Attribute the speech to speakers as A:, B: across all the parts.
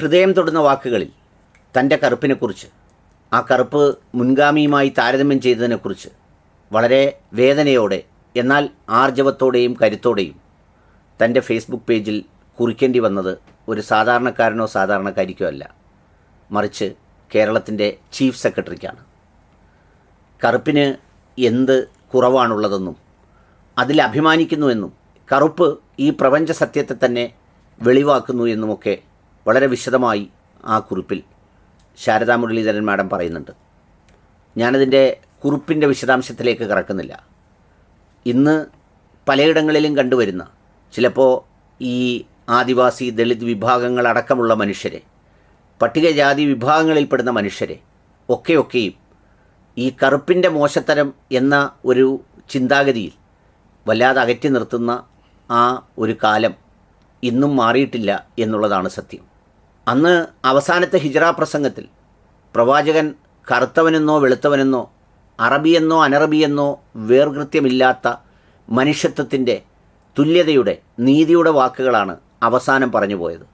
A: ഹൃദയം തൊടുന്ന വാക്കുകളിൽ തന്റെ കറുപ്പിനെക്കുറിച്ച് ആ കറുപ്പ് മുൻഗാമിയുമായി താരതമ്യം ചെയ്തതിനെക്കുറിച്ച് വളരെ വേദനയോടെ എന്നാൽ ആർജവത്തോടെയും കരുത്തോടെയും തന്റെ ഫേസ്ബുക്ക് പേജിൽ കുറിക്കേണ്ടി വന്നത് ഒരു സാധാരണക്കാരനോ സാധാരണക്കാരിക്കോ അല്ല. മറിച്ച് കേരളത്തിന്റെ ചീഫ് സെക്രട്ടറിക്കാണ്. കറുപ്പിന് എന്ത് കുറവാണുള്ളതെന്നും അതിൽ അഭിമാനിക്കുന്നുവെന്നും കറുപ്പ് ഈ പ്രപഞ്ച സത്യത്തെ തന്നെ വെളിവാക്കുന്നു എന്നുമൊക്കെ വളരെ വിശദമായി ആ കുറിപ്പിൽ ശാരദാ മുരളീധരൻ മാഡം പറയുന്നുണ്ട്. ഞാനതിന്റെ കുറിപ്പിന്റെ വിശദാംശത്തിലേക്ക് കടക്കുന്നില്ല. ഇന്ന് പലയിടങ്ങളിലും കണ്ടുവരുന്ന ചിലപ്പോൾ ഈ ആദിവാസി ദളിത് വിഭാഗങ്ങളടക്കമുള്ള മനുഷ്യരെ പട്ടികജാതി വിഭാഗങ്ങളിൽപ്പെടുന്ന മനുഷ്യരെ ഒക്കെയൊക്കെയും ഈ കറുപ്പിന്റെ മോശത്തരം എന്ന ഒരു ചിന്താഗതിയിൽ വല്ലാതെ അകറ്റി നിർത്തുന്ന ആ ഒരു കാലം ഇന്നും മാറിയിട്ടില്ല എന്നുള്ളതാണ് സത്യം. അന്ന് അവസാനത്തെ ഹിജറ പ്രസംഗത്തിൽ പ്രവാചകൻ കറുത്തവനെന്നോ വെളുത്തവനെന്നോ അറബിയെന്നോ അനറബിയെന്നോ വേർകൃത്യമില്ലാത്ത മനുഷ്യത്വത്തിന്റെ തുല്യതയുടെ നീതിയുടെ വാക്കുകളാണ് അവസാനം പറഞ്ഞു പോയത്.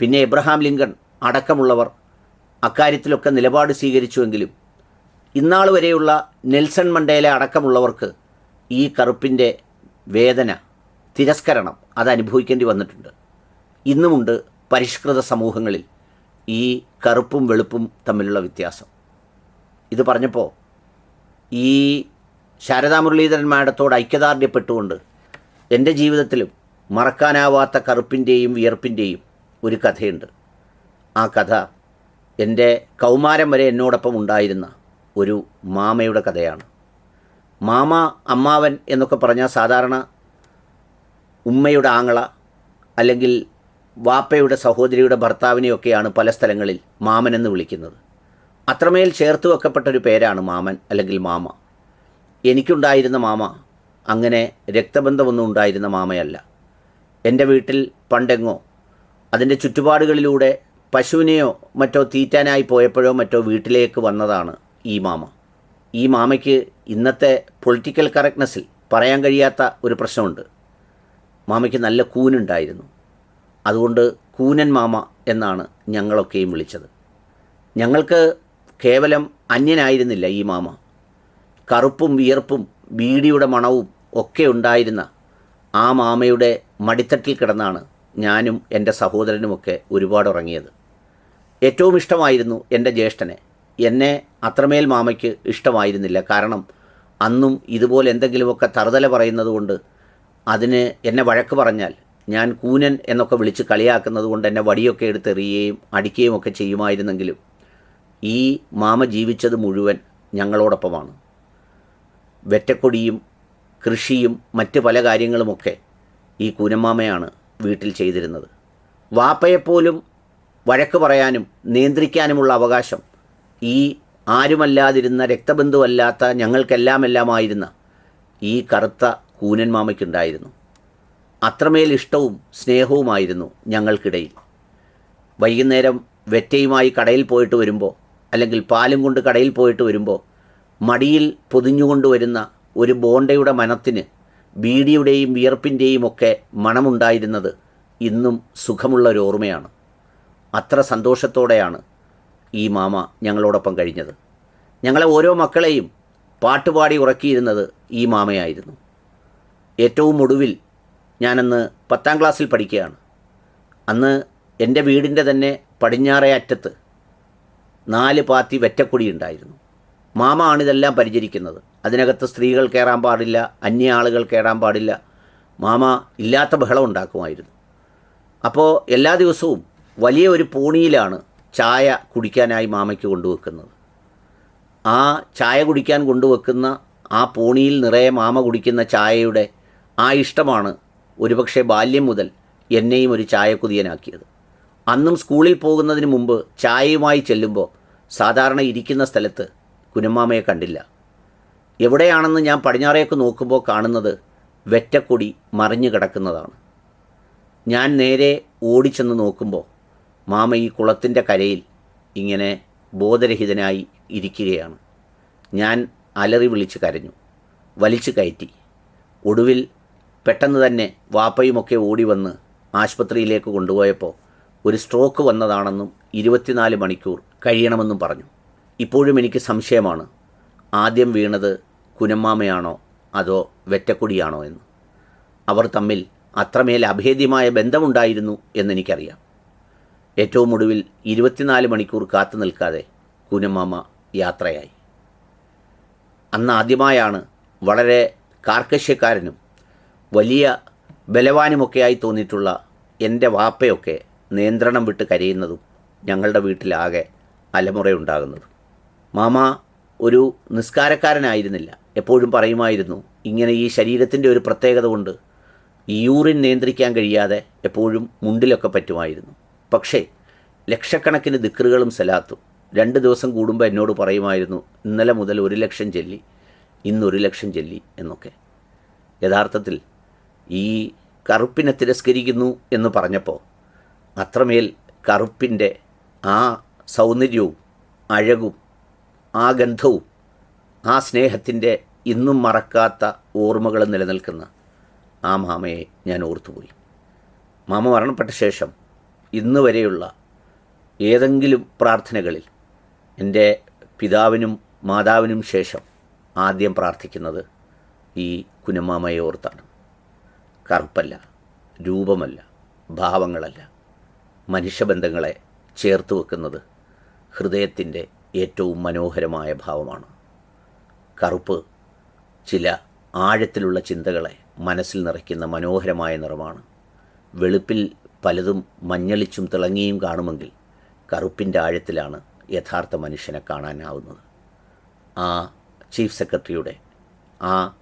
A: പിന്നെ എബ്രഹാം ലിങ്കൺ അടക്കമുള്ളവർ അക്കാര്യത്തിലൊക്കെ നിലപാട് സ്വീകരിച്ചുവെങ്കിലും ഇന്നാൾ വരെയുള്ള നെൽസൺ മണ്ടേല അടക്കമുള്ളവർക്ക് ഈ കറുപ്പിന്റെ വേദന തിരസ്കരണം അത് അനുഭവിക്കേണ്ടി വന്നിട്ടുണ്ട്. ഇന്നുമുണ്ട് പരിഷ്കൃത സമൂഹങ്ങളിൽ ഈ കറുപ്പും വെളുപ്പും തമ്മിലുള്ള വ്യത്യാസം. ഇത് പറഞ്ഞപ്പോൾ ഈ ശാരദാ മുരളീധരൻ മാഡത്തോട് ഐക്യദാർഢ്യപ്പെട്ടുകൊണ്ട് എന്റെ ജീവിതത്തിലും മറക്കാനാവാത്ത കറുപ്പിന്റെയും വിയർപ്പിന്റെയും ഒരു കഥയുണ്ട്. ആ കഥ എന്റെ കൗമാരം വരെ എന്നോടൊപ്പം ഉണ്ടായിരുന്ന ഒരു മാമയുടെ കഥയാണ്. മാമ അമ്മാവൻ എന്നൊക്കെ പറഞ്ഞാൽ സാധാരണ ഉമ്മയുടെ ആങ്ങള അല്ലെങ്കിൽ വാപ്പയുടെ സഹോദരിയുടെ ഭർത്താവിനെയൊക്കെയാണ് പല സ്ഥലങ്ങളിൽ മാമൻ എന്ന് വിളിക്കുന്നത്. അത്രമേൽ ചേർത്ത് വെക്കപ്പെട്ട ഒരു പേരാണ് മാമൻ അല്ലെങ്കിൽ മാമ. എനിക്കുണ്ടായിരുന്ന മാമ അങ്ങനെ രക്തബന്ധമൊന്നും ഉണ്ടായിരുന്ന മാമയല്ല. എന്റെ വീട്ടിൽ പണ്ടെങ്ങോ അതിന്റെ ചുറ്റുപാടുകളിലൂടെ പശുവിനെയോ മറ്റോ തീറ്റാനായി പോയപ്പോഴോ മറ്റോ വീട്ടിലേക്ക് വന്നതാണ് ഈ മാമ. ഈ മാമയ്ക്ക് ഇന്നത്തെ പൊളിറ്റിക്കൽ കറക്റ്റ്നെസ്സിൽ പറയാൻ കഴിയാത്ത ഒരു പ്രശ്നമുണ്ട്. മാമയ്ക്ക് നല്ല കൂനുണ്ടായിരുന്നു. അതുകൊണ്ട് കൂനൻ മാമ എന്നാണ് ഞങ്ങളൊക്കെയും വിളിച്ചത്. ഞങ്ങൾക്ക് കേവലം അന്യനായിരുന്നില്ല ഈ മാമ. കറുപ്പും വിയർപ്പും ബീഡിയുടെ മണവും ഒക്കെ ഉണ്ടായിരുന്ന ആ മാമയുടെ മടിത്തട്ടിൽ കിടന്നാണ് ഞാനും എന്റെ സഹോദരനുമൊക്കെ ഒരുപാട് ഉറങ്ങിയത് ഏറ്റവും ഇഷ്ടമായിരുന്നു എന്റെ ജ്യേഷ്ഠനെ. എന്നെ അത്രമേൽ മാമയ്ക്ക് ഇഷ്ടമായിരുന്നില്ല. കാരണം അന്നും ഇതുപോലെ എന്തെങ്കിലുമൊക്കെ തറുതല പറയുന്നത് കൊണ്ട് അതിന് എന്നെ വഴക്ക് പറഞ്ഞാൽ ഞാൻ കൂനൻ എന്നൊക്കെ വിളിച്ച് കളിയാക്കുന്നത് കൊണ്ട് എന്നെ വടിയൊക്കെ എടുത്തെറിയുകയും അടിക്കുകയും ഒക്കെ ചെയ്യുമായിരുന്നെങ്കിലും ഈ മാമ ജീവിച്ചത് മുഴുവൻ ഞങ്ങളോടൊപ്പമാണ്. വെറ്റക്കൊടിയും കൃഷിയും മറ്റ് പല കാര്യങ്ങളുമൊക്കെ ഈ കൂനമ്മാമയാണ് വീട്ടിൽ ചെയ്തിരുന്നത്. വാപ്പയെപ്പോലും വഴക്ക് പറയാനും നിയന്ത്രിക്കാനുമുള്ള അവകാശം ഈ ആരുമല്ലാതിരുന്ന രക്തബന്ധുവല്ലാത്ത ഞങ്ങൾക്കെല്ലാമെല്ലാമായിരുന്ന ഈ കറുത്ത കൂനൻ മാമയ്ക്കുണ്ടായിരുന്നു അത്രമേൽ ഇഷ്ടവും സ്നേഹവുമായിരുന്നു ഞങ്ങൾക്കിടയിൽ. വൈകുന്നേരം വെറ്റയുമായി കടയിൽ പോയിട്ട് വരുമ്പോൾ അല്ലെങ്കിൽ പാലും കൊണ്ട് കടയിൽ പോയിട്ട് വരുമ്പോൾ മടിയിൽ പൊതിഞ്ഞുകൊണ്ട് വരുന്ന ഒരു ബോണ്ടയുടെ മനത്തിന് ബീഡിയുടെയും വിയർപ്പിന്റെയും ഒക്കെ മണമുണ്ടായിരുന്നത് ഇന്നും സുഖമുള്ള ഒരു ഓർമ്മയാണ്. അത്ര സന്തോഷത്തോടെയാണ് ഈ മാമ ഞങ്ങളോടൊപ്പം കഴിഞ്ഞത്. ഞങ്ങളെ ഓരോ മക്കളെയും പാട്ടുപാടി ഉറക്കിയിരുന്നത് ഈ മാമയായിരുന്നു. ഏറ്റവും ഒടുവിൽ ഞാനന്ന് പത്താം ക്ലാസ്സിൽ പഠിക്കുകയാണ്. അന്ന് എന്റെ വീടിന്റെ തന്നെ പടിഞ്ഞാറേ അറ്റത്ത് നാല് പാത്തി വെറ്റക്കൊടി ഉണ്ടായിരുന്നു. മാമ ആണിതെല്ലാം പരിചരിക്കുന്നത്. അതിനകത്ത് സ്ത്രീകൾ കയറാൻ പാടില്ല അന്യ ആളുകൾ കയറാൻ പാടില്ല. മാമ ഇല്ലാത്ത ബഹളം ഉണ്ടാക്കുമായിരുന്നു. അപ്പോൾ എല്ലാ ദിവസവും വലിയ ഒരു പൂണിയിലാണ് ചായ കുടിക്കാനായി മാമയ്ക്ക് കൊണ്ടുവെക്കുന്നത്. ആ ചായ കുടിക്കാൻ കൊണ്ടുവെക്കുന്ന ആ പൂണിയിൽ നിറയെ മാമ കുടിക്കുന്ന ചായയുടെ ആ ഇഷ്ടമാണ് ഒരുപക്ഷെ ബാല്യം മുതൽ എന്നെയും ഒരു ചായക്കുതിയനാക്കിയത്. അന്നും സ്കൂളിൽ പോകുന്നതിന് മുമ്പ് ചായയുമായി ചെല്ലുമ്പോൾ സാധാരണ ഇരിക്കുന്ന സ്ഥലത്ത് കുഞ്ഞമ്മാമയെ കണ്ടില്ല. എവിടെയാണെന്ന് ഞാൻ പടിഞ്ഞാറേക്ക് നോക്കുമ്പോൾ കാണുന്നത് വെറ്റക്കൊടി മറിഞ്ഞു കിടക്കുന്നതാണ്. ഞാൻ നേരെ ഓടിച്ചെന്ന് നോക്കുമ്പോൾ മാമ ഈ കുളത്തിന്റെ കരയിൽ ഇങ്ങനെ ബോധരഹിതനായി ഇരിക്കുകയാണ്. ഞാൻ അലറി വിളിച്ച് കരഞ്ഞു. വലിച്ചു കയറ്റി. ഒടുവിൽ പെട്ടെന്ന് തന്നെ വാപ്പയുമൊക്കെ ഓടി വന്ന് ആശുപത്രിയിലേക്ക് കൊണ്ടുപോയപ്പോൾ ഒരു സ്ട്രോക്ക് വന്നതാണെന്നും ഇരുപത്തിനാല് മണിക്കൂർ കഴിയണമെന്നും പറഞ്ഞു. ഇപ്പോഴും എനിക്ക് സംശയമാണ് ആദ്യം വീണത് കുനമ്മാമയാണോ അതോ വെറ്റക്കുടിയാണോ എന്ന്. അവർ തമ്മിൽ അത്രമേൽ അഭേദ്യമായ ബന്ധമുണ്ടായിരുന്നു എന്നെനിക്കറിയാം. ഏറ്റവും ഒടുവിൽ ഇരുപത്തിനാല് മണിക്കൂർ കാത്തു നിൽക്കാതെ കുനമ്മാമ യാത്രയായി. അന്ന് ആദ്യമായാണ് വളരെ കാർക്കശ്യക്കാരനും വലിയ ബലവാനുമൊക്കെയായി തോന്നിയിട്ടുള്ള എന്റെ വാപ്പയൊക്കെ നിയന്ത്രണം വിട്ട് കരയുന്നതും ഞങ്ങളുടെ വീട്ടിലാകെ അലമുറയുണ്ടാകുന്നതും. മാമ ഒരു നിസ്കാരക്കാരനായിരുന്നില്ല. എപ്പോഴും പറയുമായിരുന്നു ഇങ്ങനെ ഈ ശരീരത്തിന്റെ ഒരു പ്രത്യേകത കൊണ്ട് യൂറിൻ നിയന്ത്രിക്കാൻ കഴിയാതെ എപ്പോഴും മുണ്ടിലൊക്കെ പറ്റുമായിരുന്നു. പക്ഷേ ലക്ഷക്കണക്കിന് ദിക്കറുകളും സലാത്തും രണ്ട് ദിവസം കൂടുമ്പോൾ എന്നോട് പറയുമായിരുന്നു ഇന്നലെ മുതൽ ഒരു ലക്ഷം ചെല്ലി ഇന്നൊരു ലക്ഷം ചെല്ലി എന്നൊക്കെ. യഥാർത്ഥത്തിൽ ഈ കറുപ്പിനെ തിരസ്കരിക്കുന്നു എന്ന് പറഞ്ഞപ്പോൾ അത്രമേൽ കറുപ്പിന്റെ ആ സൗന്ദര്യവും അഴകും ആ ഗന്ധവും ആ സ്നേഹത്തിന്റെ ഇന്നും മറക്കാത്ത ഓർമ്മകൾ നിലനിൽക്കുന്ന ആ മാമയെ ഞാൻ ഓർത്തുപോയി. മാമ മരണപ്പെട്ട ശേഷം ഇന്ന് വരെയുള്ള ഏതെങ്കിലും പ്രാർത്ഥനകളിൽ എന്റെ പിതാവിനും മാതാവിനും ശേഷം ആദ്യം പ്രാർത്ഥിക്കുന്നത് ഈ കുനമാമയെ ഓർത്താണ്. കറുപ്പല്ല രൂപമല്ല ഭാവങ്ങളല്ല. മനുഷ്യബന്ധങ്ങളെ ചേർത്ത് വെക്കുന്നത് ഹൃദയത്തിന്റെ ഏറ്റവും മനോഹരമായ ഭാവമാണ്. കറുപ്പ് ചില ആഴത്തിലുള്ള ചിന്തകളെ മനസ്സിൽ നിറയ്ക്കുന്ന മനോഹരമായ നിറമാണ്. വെളുപ്പിൽ പലതും മഞ്ഞളിച്ചും തിളങ്ങിയും കാണുമെങ്കിൽ കറുപ്പിന്റെ ആഴത്തിലാണ് യഥാർത്ഥ മനുഷ്യനെ കാണാനാവുന്നത്. ആ ചീഫ് സെക്രട്ടറിയുടെ ആ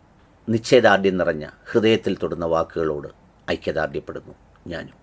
A: നിശ്ചയദാർഢ്യം നിറഞ്ഞ ഹൃദയത്തിൽ തൊടുന്ന വാക്കുകളോട് ഐക്യദാർഢ്യപ്പെടുന്നു ഞാനും.